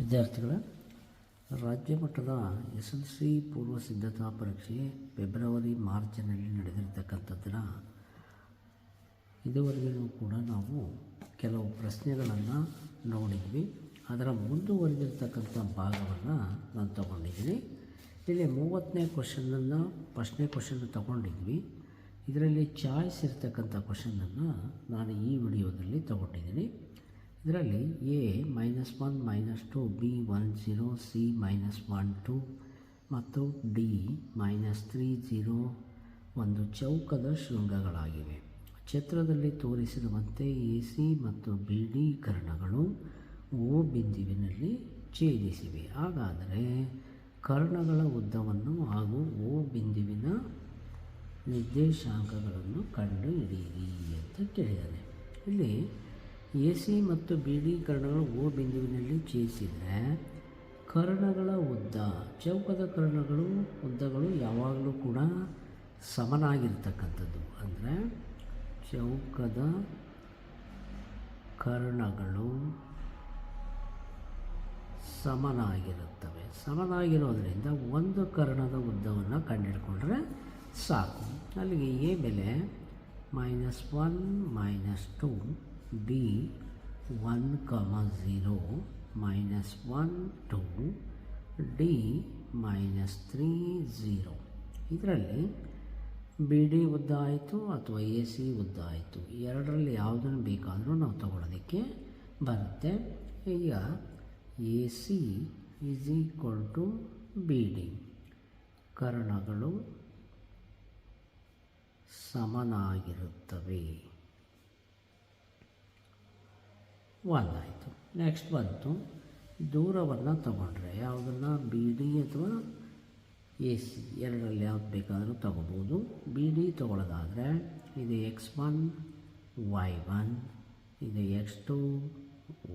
ವಿದ್ಯಾರ್ಥಿಗಳ, ರಾಜ್ಯ ಮಟ್ಟದ ಎಸ್ ಎಲ್ ಸಿ ಪೂರ್ವ ಸಿದ್ಧತಾ ಪರೀಕ್ಷೆ ಫೆಬ್ರವರಿ ಮಾರ್ಚ್ನಲ್ಲಿ ನಡೆದಿರ್ತಕ್ಕಂಥದ್ದನ್ನು ಇದುವರೆಗೂ ಕೂಡ ನಾವು ಕೆಲವು ಪ್ರಶ್ನೆಗಳನ್ನು ನೋಡಿದ್ವಿ. ಅದರ ಮುಂದುವರೆದಿರ್ತಕ್ಕಂಥ ಭಾಗವನ್ನು ನಾನು ತಗೊಂಡಿದ್ದೀನಿ. ಇಲ್ಲಿ ಮೂವತ್ತನೇ ಕ್ವಶನನ್ನು, ಫಸ್ಟ್ನೇ ಕ್ವಶನ್ ತಗೊಂಡಿದ್ವಿ. ಇದರಲ್ಲಿ ಚಾಯ್ಸ್ ಇರ್ತಕ್ಕಂಥ ಕ್ವಶನನ್ನು ನಾನು ಈ ವಿಡಿಯೋದಲ್ಲಿ ತಗೊಂಡಿದ್ದೀನಿ. ಇದರಲ್ಲಿ A minus one minus two B one zero C minus one two ಮತ್ತು ಡಿ ಮೈನಸ್ ತ್ರೀ ಜೀರೋ ಒಂದು ಚೌಕದ ಶೃಂಗಗಳಾಗಿವೆ. ಚಿತ್ರದಲ್ಲಿ ತೋರಿಸಿರುವಂತೆ ಎ ಸಿ ಮತ್ತು ಬಿ ಡಿ ಕರ್ಣಗಳು ಓ ಬಿಂದುವಿನಲ್ಲಿ ಛೇದಿಸಿವೆ. ಹಾಗಾದರೆ ಕರ್ಣಗಳ ಉದ್ದವನ್ನು ಹಾಗೂ ಓ ಬಿಂದುವಿನ ನಿರ್ದೇಶಾಂಕಗಳನ್ನು ಕಂಡುಹಿಡಿಯಿರಿ ಅಂತ ಕೇಳಿದ್ದಾರೆ ಇಲ್ಲಿ ಎ ಸಿ ಮತ್ತು ಬಿ ಡಿ ಕರ್ಣಗಳು ಓ ಬಿಂದುವಿನಲ್ಲಿ ಛೇದಿಸಿದರೆ ಕರ್ಣಗಳ ಉದ್ದ, ಚೌಕದ ಕರ್ಣಗಳು, ಉದ್ದಗಳು ಯಾವಾಗಲೂ ಕೂಡ ಸಮನಾಗಿರ್ತಕ್ಕಂಥದ್ದು. ಅಂದರೆ ಚೌಕದ ಕರ್ಣಗಳು ಸಮನಾಗಿರುತ್ತವೆ. ಸಮನಾಗಿರೋದರಿಂದ ಒಂದು ಕರ್ಣದ ಉದ್ದವನ್ನು ಕಂಡುಹಿಡ್ಕೊಂಡ್ರೆ ಸಾಕು. ಅಲ್ಲಿಗೆ ಎ ಬೆಲೆ minus one minus two B one comma zero minus one two D minus three zero ಇದರಲ್ಲಿ ಬಿ ಡಿ ಉದ್ದ ಆಯಿತು ಅಥವಾ ಎ ಸಿ ಉದ್ದ ಆಯಿತು ಎರಡರಲ್ಲಿ ಯಾವುದನ್ನು ಬೇಕಾದರೂ ನಾವು ತಗೊಳ್ಳೋದಕ್ಕೆ ಬರುತ್ತೆ. ಈಗ A C is equal to B D ಕರ್ಣಗಳು ಸಮನಾಗಿರುತ್ತವೆ. ಒಂದಾಯಿತು. ನೆಕ್ಸ್ಟ್ ಬಂತು. ದೂರವನ್ನು ತಗೊಂಡ್ರೆ ಯಾವುದನ್ನು? ಬಿ ಡಿ ಅಥವಾ ಎ ಸಿ ಎರಡರಲ್ಲಿ ಯಾವ್ದು ಬೇಕಾದರೂ ತಗೋಬೋದು. ಬಿ ಡಿ ತೊಗೊಳ್ಳೋದಾದರೆ ಇದು ಎಕ್ಸ್ ಒನ್ ವೈ ಒನ್ ಇದು ಎಕ್ಸ್ ಟು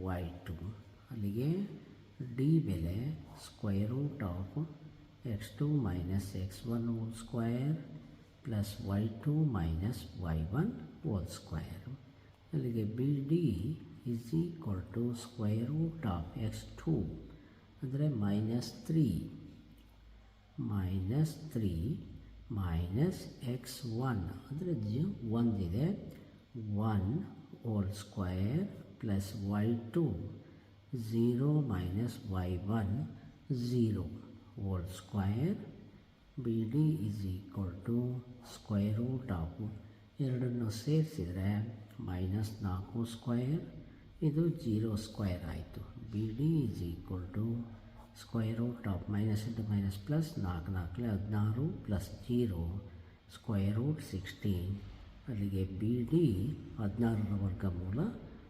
ವೈ ಟು ಅಲ್ಲಿಗೆ ಡಿ ಬೆಲೆ square root of X two minus X one whole square plus Y two minus Y one whole square ಅಲ್ಲಿಗೆ B D is equal to square of X two ಅಂದರೆ minus three minus three minus X one ಅಂದರೆ G ಒಂದಿದೆ. One whole square plus Y two zero minus Y one zero whole square B D is equal to square root of ಎರಡನ್ನು ಸೇರಿಸಿದರೆ minus ನಾಲ್ಕು square ಇದು zero square ಆಯಿತು. B D is equal to square root of minus into minus plus ನಾಲ್ಕು ನಾಲ್ಕಲೇ ಹದಿನಾರು plus zero square root sixteen ಅಲ್ಲಿಗೆ B D ಹದಿನಾರರ ವರ್ಗಮೂಲ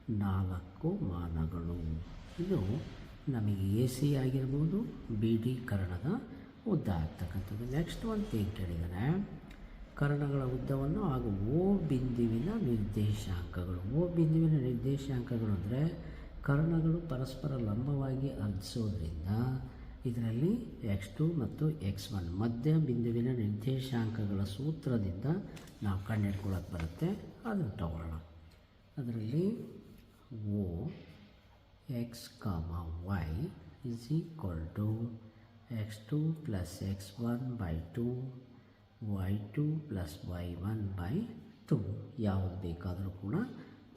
ನಾಲ್ಕು ಮಾನಗಳು. ಇದು ನಮಗೆ ಎ ಸಿ ಆಗಿರ್ಬೋದು ಬಿ ಡಿ ಕರ್ಣದ ಉದ್ದ ಆಗ್ತಕ್ಕಂಥದ್ದು. ನೆಕ್ಸ್ಟ್ ಒಂದು ಏನು ಕೇಳಿದರೆ. ಕರ್ಣಗಳ ಉದ್ದವನ್ನು ಹಾಗೂ ಓ ಬಿಂದುವಿನ ನಿರ್ದೇಶಾಂಕಗಳು. ಓ ಬಿಂದುವಿನ ನಿರ್ದೇಶಾಂಕಗಳು ಅಂದರೆ ಕರ್ಣಗಳು ಪರಸ್ಪರ ಲಂಬವಾಗಿ ಅರ್ಧಿಸೋದ್ರಿಂದ ಇದರಲ್ಲಿ ಎಕ್ಸ್ ಟು ಮತ್ತು ಎಕ್ಸ್ ಒನ್ ಮಧ್ಯ ಬಿಂದುವಿನ ನಿರ್ದೇಶಾಂಕಗಳ ಸೂತ್ರದಿಂದ ನಾವು ಕಂಡುಹಿಡ್ಕೊಳ್ಳೋಕೆ ಬರುತ್ತೆ. ಅದನ್ನು ತಗೊಳ್ಳೋಣ. ಅದರಲ್ಲಿ O X comma Y is equal to X two plus X one by two Y two plus Y one by two ಯಾವುದು ಬೇಕಾದರೂ ಕೂಡ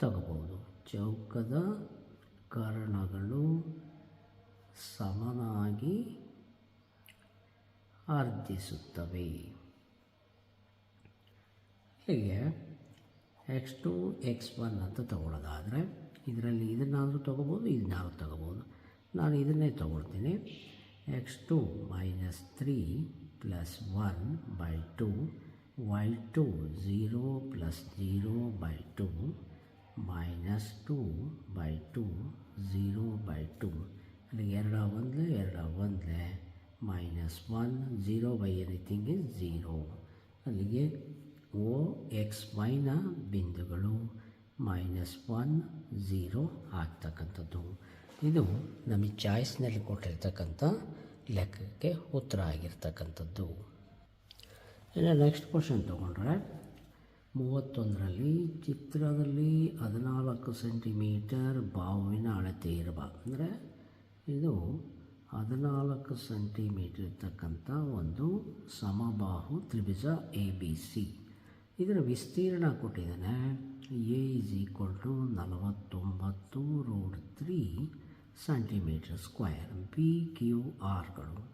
ತಗೋಬೋದು ಚೌಕದ ಕರ್ಣಗಳು ಸಮನಾಗಿ ಅರ್ಧಿಸುತ್ತವೆ. ಹೀಗೆ ಎಕ್ಸ್ ಟು ಎಕ್ಸ್ ಒನ್ ಅಂತ ತಗೊಳ್ಳೋದಾದರೆ ಇದರಲ್ಲಿ ಇದನ್ನಾದರೂ ತೊಗೋಬೋದು ಇದನ್ನಾದರೂ ತಗೋಬೋದು ನಾನು ಇದನ್ನೇ ತೊಗೊಳ್ತೀನಿ. X two minus three plus one by two Y two zero plus zero by two minus two by two zero by two ಅಲ್ಲಿ ಎರಡ ಒಂದಲೇ ಎರಡ ಒಂದೇ minus one zero by anything is zero ಅಲ್ಲಿಗೆ ಓ ಎಕ್ಸ್ ವೈನ ಬಿಂದುಗಳು minus one zero ಆಗ್ತಕ್ಕಂಥದ್ದು. ಇದು ನಮಗೆ ಚಾಯ್ಸ್ನಲ್ಲಿ ಕೊಟ್ಟಿರ್ತಕ್ಕಂಥ ಲೆಕ್ಕಕ್ಕೆ ಉತ್ತರ ಆಗಿರ್ತಕ್ಕಂಥದ್ದು. ಇನ್ನು ನೆಕ್ಸ್ಟ್ ಕ್ವಶನ್ ತೊಗೊಂಡ್ರೆ, ಮೂವತ್ತೊಂದರಲ್ಲಿ ಚಿತ್ರದಲ್ಲಿ ಹದಿನಾಲ್ಕು ಸೆಂಟಿಮೀಟರ್ ಬಾವಿನ ಅಳತೆ ಇರುವ, ಅಂದರೆ ಇದು ಹದಿನಾಲ್ಕು ಸೆಂಟಿಮೀಟರ್ ಇರ್ತಕ್ಕಂಥ ಒಂದು ಸಮಬಾಹು ತ್ರಿಭುಜ ಎ ಬಿ ಸಿ. ಇದರ ವಿಸ್ತೀರ್ಣ ಕೊಟ್ಟಿದ್ದಾನೆ ಎ ಇಸ್ ಈಕ್ವಲ್ ಟು ನಲವತ್ತೊಂಬತ್ತು root three centimetre square P Q ಆರ್ಗಳು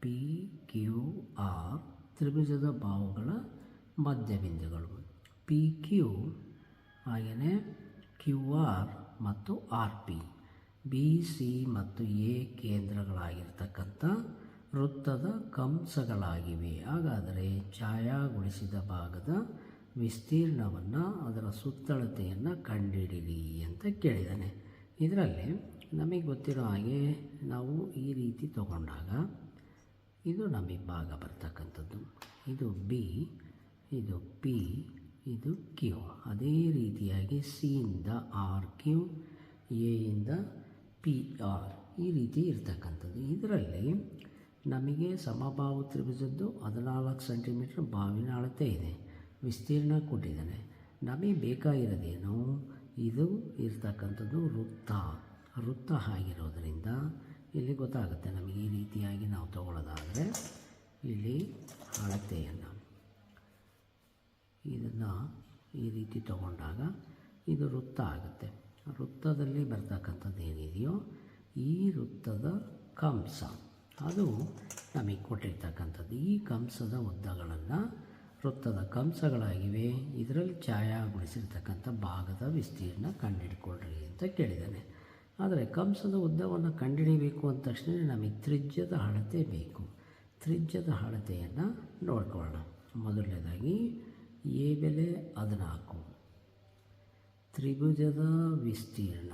P Q R ತ್ರಿಭುಜದ ಬಾಹುಗಳ ಮಧ್ಯಬಿಂದುಗಳು. ಪಿ ಕ್ಯೂ ಹಾಗೆಯೇ ಕ್ಯೂ ಆರ್ ಮತ್ತು ಆರ್ ಪಿ. ಬಿ, ಸಿ ಮತ್ತು ಎ ಕೇಂದ್ರಗಳಾಗಿರ್ತಕ್ಕಂಥ ವೃತ್ತದ ಕಂಸಗಳಾಗಿವೆ. ಹಾಗಾದರೆ ಛಾಯಾಗೊಳಿಸಿದ ಭಾಗದ ವಿಸ್ತೀರ್ಣವನ್ನು ಅದರ ಸುತ್ತಳತೆಯನ್ನು ಕಂಡಿಡಿರಿ ಅಂತ ಕೇಳಿದ್ದಾನೆ ಇದರಲ್ಲಿ ನಮಗೆ ಗೊತ್ತಿರೋ ಹಾಗೆ ನಾವು ಈ ರೀತಿ ತಗೊಂಡಾಗ ಇದು ನಮಗೆ ಭಾಗ ಬರ್ತಕ್ಕಂಥದ್ದು. ಇದು ಬಿ, ಇದು ಪಿ, ಇದು ಕ್ಯೂ. ಅದೇ ರೀತಿಯಾಗಿ ಸಿಯಿಂದ ಆರ್ ಕ್ಯೂ ಎಯಿಂದ ಪಿ ಆರ್ ಈ ರೀತಿ ಇರ್ತಕ್ಕಂಥದ್ದು. ಇದರಲ್ಲಿ ನಮಗೆ ಸಮಬಾಹು ತ್ರಿಭುಜದ್ದು ಹದಿನಾಲ್ಕು ಸೆಂಟಿಮೀಟ್ರ್ ಬಾವಿನ ಅಳತೆ ಇದೆ. ವಿಸ್ತೀರ್ಣ ಕೊಟ್ಟಿದ್ದಾನೆ. ನಮಗೆ ಬೇಕಾಗಿರೋದೇನು? ಇದು ಇರ್ತಕ್ಕಂಥದ್ದು ವೃತ್ತ. ವೃತ್ತ ಆಗಿರೋದರಿಂದ ಇಲ್ಲಿ ಗೊತ್ತಾಗುತ್ತೆ ನಮಗೆ ಈ ರೀತಿಯಾಗಿ ನಾವು ತಗೊಳ್ಳೋದಾದರೆ ಇಲ್ಲಿ ಅಳತೆಯನ್ನು. ಇದನ್ನು ಈ ರೀತಿ ತಗೊಂಡಾಗ ಇದು ವೃತ್ತ ಆಗುತ್ತೆ. ವೃತ್ತದಲ್ಲಿ ಬರ್ತಕ್ಕಂಥದ್ದು ಏನಿದೆಯೋ ಈ ವೃತ್ತದ ಕಂಸ. ಅದು ನಮಗೆ ಕೊಟ್ಟಿರ್ತಕ್ಕಂಥದ್ದು. ಈ ಕಂಸದ ಉದ್ದಗಳನ್ನು ವೃತ್ತದ ಕಂಸಗಳಾಗಿವೆ. ಇದರಲ್ಲಿ ಛಾಯಾಗೊಳಿಸಿರ್ತಕ್ಕಂಥ ಭಾಗದ ವಿಸ್ತೀರ್ಣ ಕಂಡುಹಿಡ್ಕೊಳ್ರಿ ಅಂತ ಕೇಳಿದ್ದಾನೆ. ಆದರೆ ಕಂಸದ ಉದ್ದವನ್ನು ಕಂಡುಹಿಡಿಯಬೇಕು ಅಂದ ತಕ್ಷಣ ನಮಗೆ ತ್ರಿಜ್ಯದ ಅಳತೆ ಬೇಕು. ತ್ರಿಜ್ಯದ ಅಳತೆಯನ್ನು ನೋಡ್ಕೊಳ್ಳೋಣ. ಮೊದಲನೇದಾಗಿ, ಎ ಬೆಲೆ ಹದಿನಾಲ್ಕು. ತ್ರಿಭುಜದ ವಿಸ್ತೀರ್ಣ.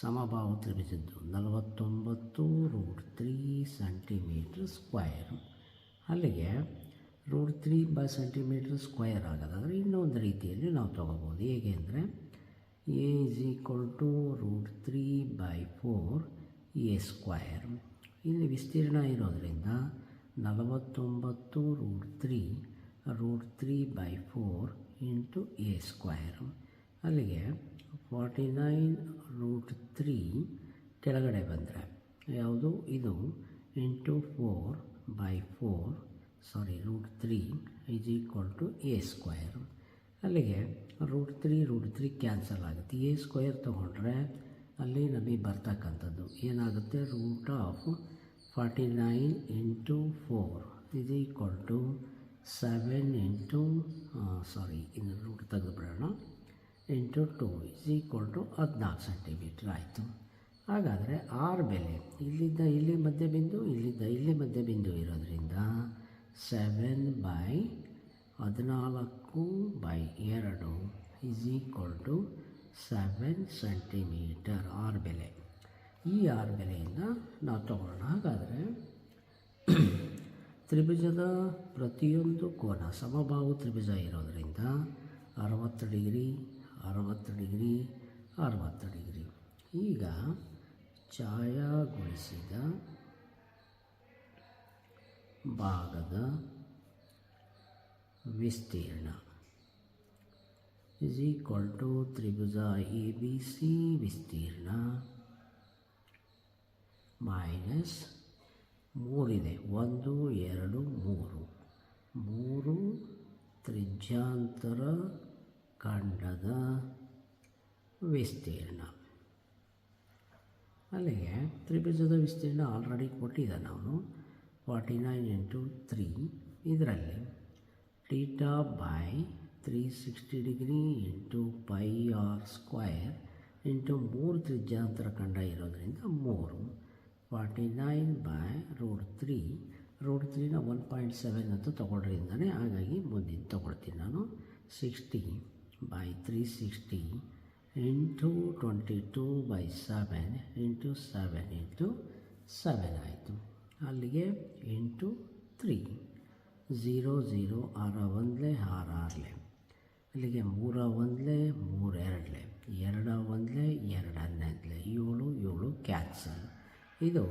ಸಮಭಾವ ತ್ರಿಭುಜದ್ದು ನಲವತ್ತೊಂಬತ್ತು ರೂಟ್ ತ್ರೀ ಸೆಂಟಿಮೀಟ್ರ್ ಸ್ಕ್ವಯರ್ ಅಲ್ಲಿಗೆ root three by centimetre square ಆಗೋದಾದರೆ ಇನ್ನೊಂದು ರೀತಿಯಲ್ಲಿ ನಾವು ತೊಗೋಬೋದು. ಹೇಗೆ ಅಂದರೆ A is equal to root three by four A square ಇಲ್ಲಿ ವಿಸ್ತೀರ್ಣ ಇರೋದರಿಂದ ನಲವತ್ತೊಂಬತ್ತು root three root three by four into A square ಅಲ್ಲಿಗೆ ಫಾರ್ಟಿ ನೈನ್ ರೂಟ್ ತ್ರೀ ಕೆಳಗಡೆ ಬಂದರೆ ಯಾವುದು? ಇದು into four by four sorry root three is equal to A square ಅಲ್ಲಿಗೆ root three root three cancel ಆಗುತ್ತೆ. ಎ ಸ್ಕ್ವೇರ್ ತೊಗೊಂಡ್ರೆ ಅಲ್ಲಿ ನಮಗೆ ಬರ್ತಕ್ಕಂಥದ್ದು. ಏನಾಗುತ್ತೆ? Root of forty nine into four is equal to seven into sorry ಇನ್ನು root ತೆಗೆದುಬಿಡೋಣ. Into two is equal to ಹದಿನಾಲ್ಕು centimetre ಆಯಿತು. ಹಾಗಾದರೆ ಆರ್ ಬೆಲೆ ಇಲ್ಲಿದ್ದ ಇಲ್ಲಿ ಮಧ್ಯಬಿಂದು, ಇಲ್ಲಿದ್ದ ಇಲ್ಲಿ ಮಧ್ಯಬಿಂದು ಇರೋದ್ರಿಂದ ಸೆವೆನ್ ಬೈ ಹದಿನಾಲ್ಕು ಬೈ ಎರಡು is equal to seven centimetre R ಬೆಲೆ. ಈ ಆರ್ ಬೆಲೆಯಿಂದ ನಾವು ತಗೊಳ್ಳೋಣ. ಹಾಗಾದರೆ ತ್ರಿಭುಜದ ಪ್ರತಿಯೊಂದು ಕೋನ, ಸಮಬಾಹು ತ್ರಿಭುಜ ಇರೋದರಿಂದ ಅರವತ್ತು ಡಿಗ್ರಿ ಅರವತ್ತು ಡಿಗ್ರಿ ಅರವತ್ತು ಡಿಗ್ರಿ. ಈಗ ಛಾಯಾಗೊಳಿಸಿದ ಭಾಗದ ವಿಸ್ತೀರ್ಣ ಇಸ್ ಈಕ್ವಲ್ ಟು ತ್ರಿಭುಜ ಎ ಬಿ ಸಿ ವಿಸ್ತೀರ್ಣ ಮೈನಸ್ ಮೂರಿದೆ. ಒಂದು, ಎರಡು, ಮೂರು. ಮೂರು ತ್ರಿಜ್ಯಾಂತರ ಖಂಡದ ವಿಸ್ತೀರ್ಣ. ಅಲ್ಲಿಗೆ ತ್ರಿಭುಜದ ವಿಸ್ತೀರ್ಣ ಆಲ್ರೆಡಿ ಕೊಟ್ಟಿದ್ದ ನಾನು ಫಾರ್ಟಿ ನೈನ್ ಇಂಟು ತ್ರೀ ಇದರಲ್ಲಿ by three sixty degree into pi R square into ಮೂರು ತ್ರಿಜ್ಯಾಂತರ ಖಂಡ ಇರೋದರಿಂದ ಮೂರು. Forty nine by root three root ತ್ರೀನ one point seven ಅಂತ ತೊಗೊಳ್ರಿಂದಾನೆ ಹಾಗಾಗಿ ಮುಂದಿನ ತೊಗೊಳ್ತೀನಿ ನಾನು. Sixty by three sixty into twenty two by seven into seven into seven ಆಯಿತು. ಅಲ್ಲಿಗೆ ಇಂಟು ತ್ರೀ ಝೀರೋ ಝೀರೋ ಆರ ಒಂದಲೇ ಆರ ಆರಲೆ. ಅಲ್ಲಿಗೆ ಮೂರ ಒಂದಲೇ ಮೂರು ಎರಡಲೆ. ಎರಡ ಒಂದಲೇ ಎರಡು ಹನ್ನೊಂದಲೆ. ಏಳು ಏಳು ಕ್ಯಾನ್ಸಲ್. ಇದು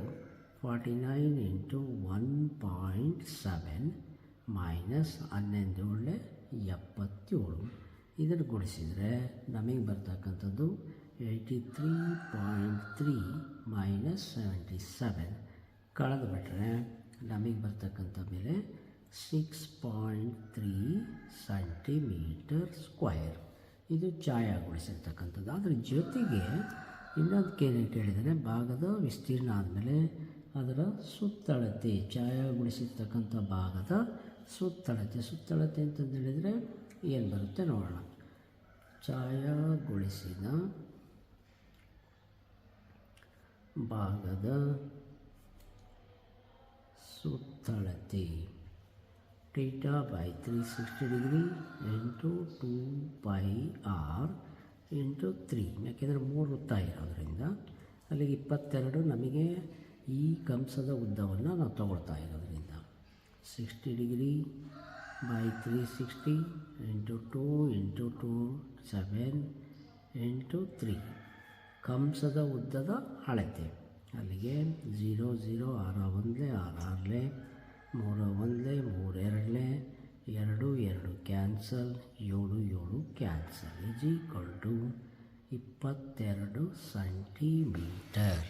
forty nine into one point seven minus ಹನ್ನೊಂದೇಳೆ ಎಪ್ಪತ್ತೇಳು. ಇದನ್ನು ಗುಣಿಸಿದರೆ ನಮಗೆ ಬರ್ತಕ್ಕಂಥದ್ದು eighty three point three minus seventy seven. ಕಳೆದು ಬಿಟ್ಟರೆ ನಮಗೆ ಬರ್ತಕ್ಕಂಥ ಬೆಲೆ ಸಿಕ್ಸ್ ತ್ರೀ ಸೆಂಟಿಮೀಟರ್ ಸ್ಕ್ವೈರ್ ಇದು ಛಾಯಾಗೊಳಿಸಿರ್ತಕ್ಕಂಥದ್ದು. ಅದ್ರ ಜೊತೆಗೆ ಇನ್ನೊಂದು ಕೇಳಿ ಕೇಳಿದರೆ ಭಾಗದ ವಿಸ್ತೀರ್ಣ ಆದಮೇಲೆ ಅದರ ಸುತ್ತಳತೆ, ಛಾಯಾಗೊಳಿಸಿರ್ತಕ್ಕಂಥ ಭಾಗದ ಸುತ್ತಳತೆ. ಸುತ್ತಳತೆ ಅಂತಂದು ಹೇಳಿದರೆ ಏನು ಬರುತ್ತೆ ನೋಡೋಣ. ಛಾಯಾಗೊಳಿಸಿದ ಭಾಗದ ಸುತ್ತಳತೆ. Theta by three sixty degree into two pi r into three ಯಾಕೆಂದರೆ ಮೂರು ವೃತ್ತ ಇರೋದ್ರಿಂದ ಅಲ್ಲಿಗೆ ಇಪ್ಪತ್ತೆರಡು ನಮಗೆ ಈ ಕಂಸದ ಉದ್ದವನ್ನು ನಾವು ತಗೊಳ್ತಾ ಇರೋದ್ರಿಂದ. Sixty degree by three sixty into two into two seven into three ಕಂಸದ ಉದ್ದದ ಅಳತೆ. ಅಲ್ಲಿಗೆ ಝೀರೋ ಝೀರೋ ಆರ ಒಂದಲೇ ಆರ್ ಆರಲೆ. ಮೂರ ಒಂದೇ ಮೂರೆರಡನೇ, ಎರಡು ಎರಡು ಕ್ಯಾನ್ಸಲ್, ಏಳು ಏಳು ಕ್ಯಾನ್ಸಲ್ ಇಸ್ ಈಕ್ವಲ್ ಟು ಇಪ್ಪತ್ತೆರಡು ಸೆಂಟಿಮೀಟರ್.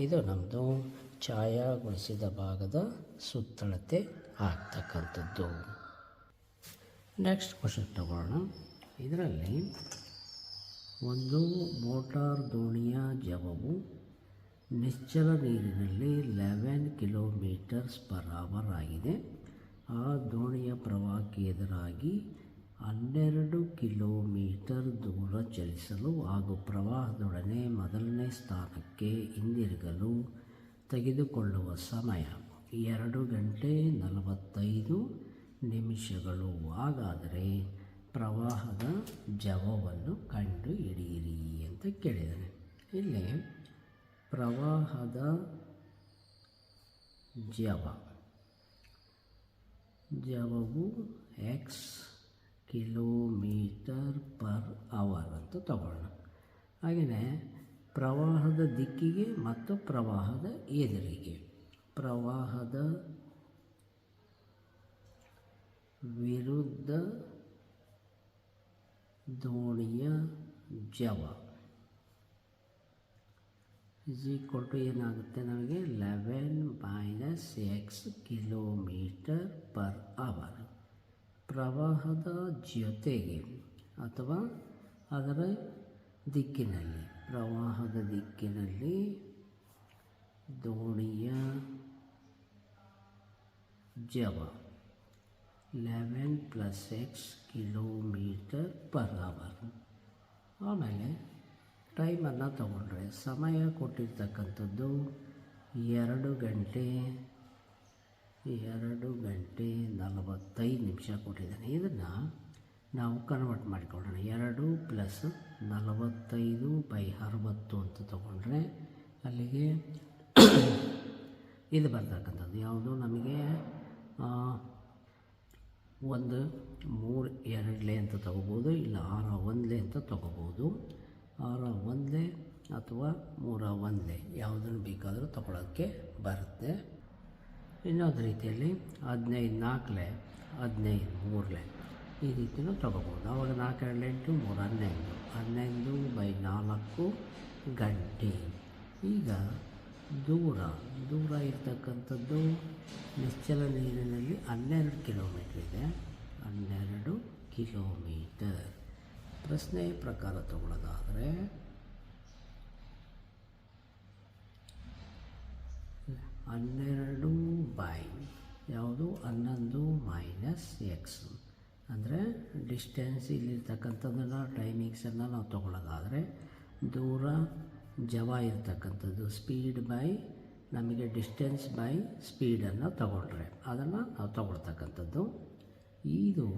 ಇದು ನಮ್ಮದು ಛಾಯಾಗೊಳಿಸಿದ ಭಾಗದ ಸುತ್ತಳತೆ ಆಗ್ತಕ್ಕಂಥದ್ದು. ನೆಕ್ಸ್ಟ್ ಕ್ವಶನ್ ತಗೊಳ್ಳೋಣ ಇದರಲ್ಲಿ ಒಂದು ಮೋಟಾರ್ ದೋಣಿಯ ಜವವು ನಿಶ್ಚಲ ನೀರಿನಲ್ಲಿ ಲೆವೆನ್ ಕಿಲೋಮೀಟರ್ಸ್ ಪರ್ ಅವರ್ ಆಗಿದೆ. ಆ ದೋಣಿಯ ಪ್ರವಾಹಕ್ಕೆ ಎದುರಾಗಿ ಹನ್ನೆರಡು ಕಿಲೋಮೀಟರ್ ದೂರ ಚಲಿಸಲು ಹಾಗೂ ಪ್ರವಾಹದೊಡನೆ ಮೊದಲನೇ ಸ್ಥಾನಕ್ಕೆ ಹಿಂದಿರುಗಲು ತೆಗೆದುಕೊಳ್ಳುವ ಸಮಯ ಎರಡು ಗಂಟೆ ನಲವತ್ತೈದು ನಿಮಿಷಗಳು. ಹಾಗಾದರೆ ಪ್ರವಾಹದ ಜವವನ್ನು ಕಂಡು ಹಿಡಿಯಿರಿ ಅಂತ ಕೇಳಿದರೆ ಇಲ್ಲಿ ಪ್ರವಾಹದ ಜವ ಜವವು ಎಕ್ಸ್ ಕಿಲೋಮೀಟರ್ ಪರ್ ಅವರ್ ಅಂತ ತಗೊಳ್ಳೋಣ. ಹಾಗೆಯೇ ಪ್ರವಾಹದ ದಿಕ್ಕಿಗೆ ಮತ್ತು ಪ್ರವಾಹದ ಎದುರಿಗೆ. ಪ್ರವಾಹದ ವಿರುದ್ಧ ದೋಣಿಯ ಜವ ಇಸ್ ಈಕ್ವಲ್ ಟು ಏನಾಗುತ್ತೆ ನಮಗೆ? Eleven minus x kilometre per hour ಪ್ರವಾಹದ ಜೊತೆಗೆ ಅಥವಾ ಅದರ ದಿಕ್ಕಿನಲ್ಲಿ, ಪ್ರವಾಹದ ದಿಕ್ಕಿನಲ್ಲಿ ದೋಣಿಯ ಜವ eleven plus x kilometre per hour ಆಮೇಲೆ ಟೈಮನ್ನು ತಗೊಂಡ್ರೆ ಸಮಯ ಕೊಟ್ಟಿರ್ತಕ್ಕಂಥದ್ದು ಎರಡು ಗಂಟೆ ಎರಡು ಗಂಟೆ ನಲವತ್ತೈದು ನಿಮಿಷ ಕೊಟ್ಟಿದ್ದಾನೆ. ಇದನ್ನು ನಾವು ಕನ್ವರ್ಟ್ ಮಾಡಿಕೊಳ್ಳೋಣ. ಎರಡು ಪ್ಲಸ್ ನಲವತ್ತೈದು ಬೈ ಅರವತ್ತು ಅಂತ ತಗೊಂಡ್ರೆ ಅಲ್ಲಿಗೆ ಇದು ಬರ್ತಕ್ಕಂಥದ್ದು. ಯಾವುದು? ನಮಗೆ ಒಂದು, ಮೂರು ಎರಡಲೆ ಅಂತ ತಗೋಬೋದು, ಇಲ್ಲ ಆರು ಒಂದಲೆ ಅಂತ ತಗೋಬೋದು. ಆರ ಒಂದೇ ಅಥವಾ ಮೂರ ಒಂದೇ ಯಾವುದನ್ನು ಬೇಕಾದರೂ ತಗೊಳ್ಳೋಕ್ಕೆ ಬರುತ್ತೆ. ಇನ್ನೊಂದು ರೀತಿಯಲ್ಲಿ ಹದಿನೈದು ನಾಲ್ಕಲೆ, ಹದಿನೈದು ಮೂರಲೆ ಈ ರೀತಿಯೂ ತಗೋಬೋದು. ಆವಾಗ ನಾಲ್ಕು ಎರಡು ಎಂಟು, ಮೂರು ಹನ್ನೊಂದು ಹನ್ನೊಂದು ಬೈ ನಾಲ್ಕು ಗಂಟೆ. ಈಗ ದೂರ ದೂರ ಇರ್ತಕ್ಕಂಥದ್ದು ನಿಶ್ಚಲ ನೀರಿನಲ್ಲಿ ಹನ್ನೆರಡು ಕಿಲೋಮೀಟ್ರ್ ಇದೆ. ಹನ್ನೆರಡು ಕಿಲೋಮೀಟರ್. ಪ್ರಶ್ನೆ ಪ್ರಕಾರ ತಗೊಳ್ಳೋದಾದರೆ, ಹನ್ನೆರಡು ಬೈ ಯಾವುದು? ಹನ್ನೊಂದು ಮೈನಸ್ ಎಕ್ಸ್ ಅಂದರೆ ಡಿಸ್ಟೆನ್ಸ್ ಇಲ್ಲಿರ್ತಕ್ಕಂಥದ್ದನ್ನು ಟೈಮಿಂಗ್ಸನ್ನು ನಾವು ತಗೊಳ್ಳೋದಾದರೆ, ದೂರ ಜವ ಇರ್ತಕ್ಕಂಥದ್ದು ಸ್ಪೀಡ್ ಬೈ ನಮಗೆ ಡಿಸ್ಟೆನ್ಸ್ ಬೈ ಸ್ಪೀಡನ್ನು ತಗೊಂಡ್ರೆ, ಅದನ್ನು ನಾವು ತಗೊಳ್ತಕ್ಕಂಥದ್ದು. ಇದು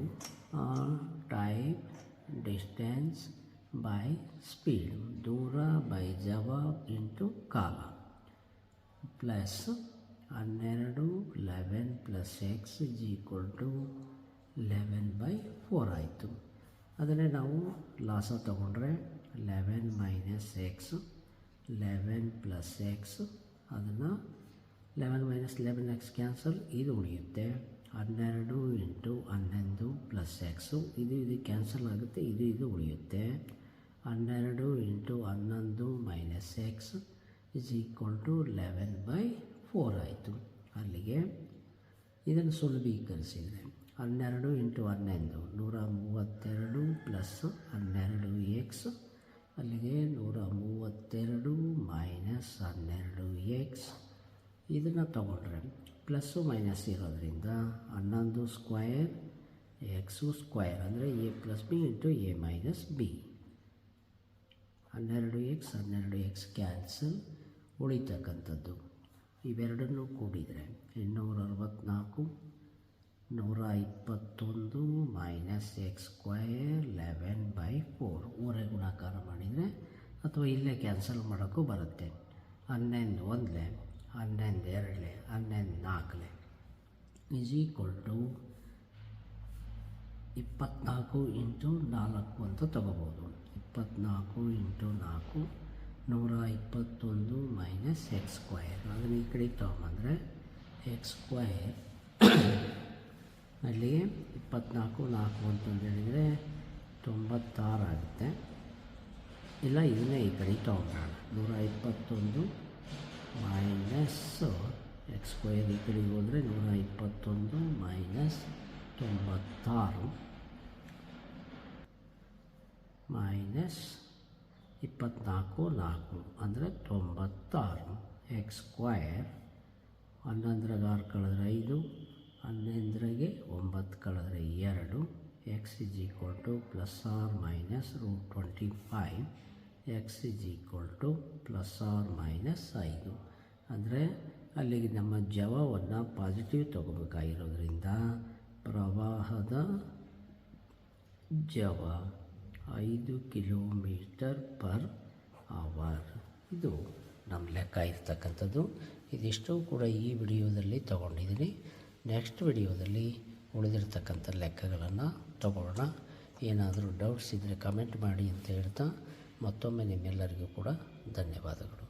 ಟೈಮ್ ಡಿಸ್ಟೆನ್ಸ್ ಬೈ ಸ್ಪೀಡ್ ದೂರ ಬೈ ಜವಾಬ್ ಇಂಟು ಕಾಲ ಪ್ಲಸ್ ಹನ್ನೆರಡು eleven plus X G equal to eleven by four ಆಯಿತು. ಅದನ್ನೇ ನಾವು ಲಾಸ ತಗೊಂಡ್ರೆ eleven minus x eleven plus x ಅದನ್ನು eleven minus eleven x cancel ಇದು ಉಳಿಯುತ್ತೆ ಹನ್ನೆರಡು ಇಂಟು ಹನ್ನೊಂದು ಪ್ಲಸ್ ಎಕ್ಸು. ಇದು ಇದು ಕ್ಯಾನ್ಸಲ್ ಆಗುತ್ತೆ, ಇದು ಇದು ಉಳಿಯುತ್ತೆ. ಹನ್ನೆರಡು ಇಂಟು ಹನ್ನೊಂದು minus x is equal to eleven by four ಆಯಿತು. ಅಲ್ಲಿಗೆ ಇದನ್ನು ಸುಲಭೀಕರಿಸಿದೆ ಹನ್ನೆರಡು ಇಂಟು ಹನ್ನೊಂದು, ನೂರ ಮೂವತ್ತೆರಡು ಪ್ಲಸ್ ಹನ್ನೆರಡು ಎಕ್ಸ್. ಅಲ್ಲಿಗೆ ನೂರ ಮೂವತ್ತೆರಡು ಮೈನಸ್ ಹನ್ನೆರಡು ಎಕ್ಸ್. ಇದನ್ನು ತಗೊಂಡ್ರೆ ಪ್ಲಸ್ಸು ಮೈನಸ್ ಇರೋದ್ರಿಂದ ಹನ್ನೊಂದು ಸ್ಕ್ವಯರ್ ಎಕ್ಸು ಸ್ಕ್ವಯರ್ ಅಂದರೆ a plus b into a minus b. ಹನ್ನೆರಡು ಎಕ್ಸ್ ಹನ್ನೆರಡು ಎಕ್ಸ್ ಕ್ಯಾನ್ಸಲ್ ಉಳಿತಕ್ಕಂಥದ್ದು. ಇವೆರಡನ್ನೂ ಕೂಡಿದರೆ ಇನ್ನೂರ ಅರವತ್ತ್ನಾಲ್ಕು ನೂರ ಇಪ್ಪತ್ತೊಂದು minus x square eleven by four. ಊರೇ ಗುಣಾಕಾರ ಮಾಡಿದರೆ ಅಥವಾ ಇಲ್ಲೇ ಕ್ಯಾನ್ಸಲ್ ಮಾಡೋಕ್ಕೂ ಬರುತ್ತೆ. ಹನ್ನೊಂದು ಒಂದಲೇ. ಹನ್ನೊಂದು ಎರಡಲೆ ಹನ್ನೊಂದು ನಾಲ್ಕಲೆ ಇಸ್ ಈಕ್ವಲ್ ಟು ಇಪ್ಪತ್ನಾಲ್ಕು ಇಂಟು ನಾಲ್ಕು ಅಂತ ತಗೋಬೋದು. ಇಪ್ಪತ್ತ್ನಾಲ್ಕು ಇಂಟು ನಾಲ್ಕು, ನೂರ ಇಪ್ಪತ್ತೊಂದು ಮೈನಸ್ ಎಕ್ಸ್ ಸ್ಕ್ವಯರ್ ಅದನ್ನು ಈ ಕಡೆಗೆ ತಗೊಂಬಂದರೆ ಎಕ್ಸ್ ಸ್ಕ್ವಯರ್ ಅಲ್ಲಿಗೆ ಇಪ್ಪತ್ನಾಲ್ಕು ನಾಲ್ಕು ಅಂತಂದು ಹೇಳಿದರೆ ತೊಂಬತ್ತಾರು ಆಗುತ್ತೆ. ಇಲ್ಲ, ಇದನ್ನೇ ಈ ಕಡೆಗೆ ತೊಗೊಂಬೋಣ ನೂರ ಇಪ್ಪತ್ತೊಂದು ಮೈನಸ್ಸು ಎಕ್ಸ್ ಸ್ಕ್ವೇರ್ ಈ ಹೋದರೆ ನೂರ ಇಪ್ಪತ್ತೊಂದು ಮೈನಸ್ ತೊಂಬತ್ತಾರು ಮೈನಸ್ ಇಪ್ಪತ್ನಾಲ್ಕು ನಾಲ್ಕು ಅಂದರೆ ತೊಂಬತ್ತಾರು ಎಕ್ಸ್ ಸ್ಕ್ವಯರ್ ಹನ್ನೊಂದರಾಗ ಆರು ಕಳೆದ್ರೆ ಐದು, ಹನ್ನೊಂದರಾಗೆ ಒಂಬತ್ತು ಕಳೆದ್ರೆ ಎರಡು, x is equal to plus or minus root twenty five. X is equal to plus or minus ಐದು. ಅಂದರೆ ಅಲ್ಲಿಗೆ ನಮ್ಮ ಜವವನ್ನು ಪಾಸಿಟಿವ್ ತಗೋಬೇಕಾಗಿರೋದ್ರಿಂದ ಪ್ರವಾಹದ ಜವ ಐದು ಕಿಲೋಮೀಟರ್ ಪರ್ ಅವರ್. ಇದು ನಮ್ಮ ಲೆಕ್ಕ ಇರ್ತಕ್ಕಂಥದ್ದು. ಇದಿಷ್ಟು ಕೂಡ ಈ ವಿಡಿಯೋದಲ್ಲಿ ತಗೊಂಡಿದ್ದೀನಿ. ನೆಕ್ಸ್ಟ್ ವಿಡಿಯೋದಲ್ಲಿ ಉಳಿದಿರ್ತಕ್ಕಂಥ ಲೆಕ್ಕಗಳನ್ನು ತಗೊಳ್ಳೋಣ. ಏನಾದರೂ ಡೌಟ್ಸ್ ಇದ್ದರೆ ಕಮೆಂಟ್ ಮಾಡಿ ಅಂತ ಹೇಳ್ತಾ ಮತ್ತೊಮ್ಮೆ ನಿಮ್ಮೆಲ್ಲರಿಗೂ ಕೂಡ ಧನ್ಯವಾದಗಳು.